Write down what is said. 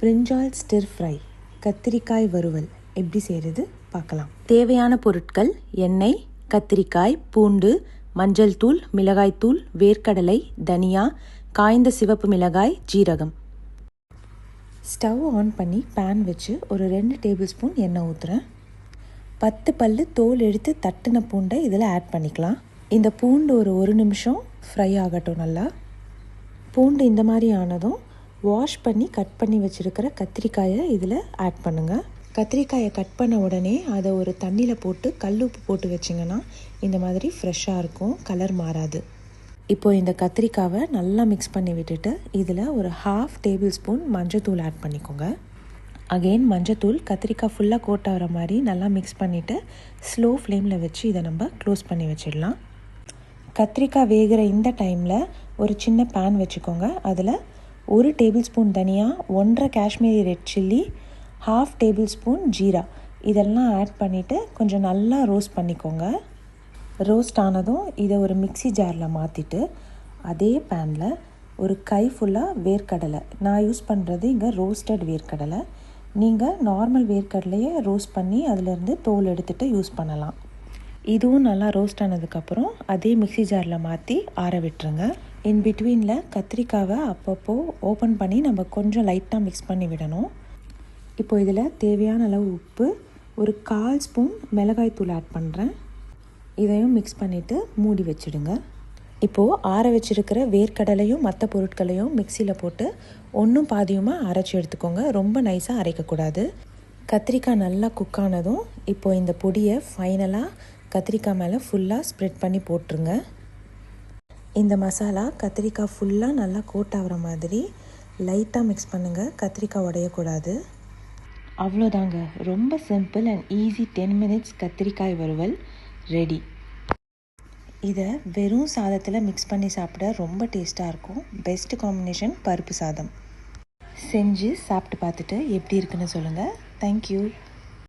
பிரிஞ்சால் stir fry கத்திரிக்காய் வறுவல் எப்படி செய்கிறது பார்க்கலாம். தேவையான பொருட்கள் எண்ணெய் கத்திரிக்காய் பூண்டு மஞ்சள் தூள் மிளகாய்த்தூள் வேர்க்கடலை தனியா காய்ந்த சிவப்பு மிளகாய் ஜீரகம். ஸ்டவ் ஆன் பண்ணி பேன் வச்சு ஒரு ரெண்டு டேபிள் ஸ்பூன் எண்ணெய் ஊற்றுறேன் பத்து பல்லு தோல் எடுத்து தட்டின பூண்டை இதில் ஆட் பண்ணிக்கலாம். இந்த பூண்டு ஒரு ஒரு நிமிஷம் ஃப்ரை ஆகட்டும் நல்லா. பூண்டு இந்த மாதிரி ஆனதும் வாஷ் பண்ணி கட் பண்ணி வச்சுருக்கிற கத்திரிக்காயை இதில் ஆட் பண்ணுங்கள் கத்திரிக்காயை கட் பண்ண உடனே அதை ஒரு தண்ணியில் போட்டு கல் உப்பு போட்டு வச்சிங்கன்னா இந்த மாதிரி ஃப்ரெஷ்ஷாக இருக்கும் கலர் மாறாது. இப்போது இந்த கத்திரிக்காவை நல்லா மிக்ஸ் பண்ணி விட்டுட்டு இதில் ஒரு ஹாஃப் டேபிள் ஸ்பூன் மஞ்சத்தூள் ஆட் பண்ணிக்கோங்க. அகெயின் மஞ்சத்தூள் கத்திரிக்காய் ஃபுல்லாக கோட் ஆகிற மாதிரி நல்லா மிக்ஸ் பண்ணிவிட்டு ஸ்லோ ஃப்ளேமில் வச்சு இதை நம்ம க்ளோஸ் பண்ணி வச்சிடலாம். கத்திரிக்காய் வேகிற இந்த டைமில் ஒரு சின்ன பேன் வச்சுக்கோங்க. அதில் ஒரு டேபிள் ஸ்பூன் தனியா ஒன்றரை Kashmiri red chilli half tablespoon jeera. இதெல்லாம் ஆட் பண்ணிவிட்டு கொஞ்சம் நல்லா ரோஸ்ட் பண்ணிக்கோங்க. ரோஸ்ட் ஆனதும் இதை ஒரு மிக்ஸி ஜாரில் மாற்றிட்டு அதே பேனில் ஒரு கை ஃபுல்லாக வேர்க்கடலை. நான் யூஸ் பண்ணுறது இங்கே ரோஸ்டட் வேர்க்கடலை. நீங்கள் நார்மல் வேர்க்கடலையை ரோஸ்ட் பண்ணி அதிலேருந்து தோல் எடுத்துகிட்டு யூஸ் பண்ணலாம். இதுவும் நல்லா ரோஸ்ட் ஆனதுக்கப்புறம் அதே மிக்ஸி ஜாரில் மாற்றி ஆற விட்டுருங்க. இன் பிட்வீனில் கத்திரிக்காவை அப்பப்போ ஓப்பன் பண்ணி நம்ம கொஞ்சம் லைட்டாக மிக்ஸ் பண்ணி விடணும். இப்போ இதில் தேவையான அளவு உப்பு ஒரு கால் ஸ்பூன் மிளகாய்த்தூள் ஆட் பண்ணுறேன் இதையும் மிக்ஸ் பண்ணிவிட்டு மூடி வச்சிடுங்க. இப்போது ஆற வச்சிருக்கிற வேர்க்கடலையும் மற்ற பொருட்களையும் மிக்சியில் போட்டு ஒன்றும் பாதியுமாக அரைச்சி எடுத்துக்கோங்க. ரொம்ப நைஸாக அரைக்கக்கூடாது. கத்திரிக்காய் நல்லா குக் ஆனதும் இப்போது இந்த பொடியை ஃபைனலாக கத்திரிக்காய் மேலே ஃபுல்லாக ஸ்ப்ரெட் பண்ணி போட்டுருங்க. இந்த மசாலா கத்திரிக்காய் ஃபுல்லாக நல்லா கோட் ஆகிற மாதிரி லைட்டாக மிக்ஸ் பண்ணுங்கள் கத்திரிக்காய் உடையக்கூடாது. அவ்வளோதாங்க. ரொம்ப simple and easy ten minutes கத்திரிக்காய் வறுவல் ரெடி இதை வெறும் சாதத்தில் மிக்ஸ் பண்ணி சாப்பிட ரொம்ப டேஸ்ட்டாக இருக்கும். பெஸ்ட் காம்பினேஷன் பருப்பு சாதம். செஞ்சு சாப்பிட்டு பார்த்துட்டு எப்படி இருக்குன்னு சொல்லுங்கள் தேங்க்யூ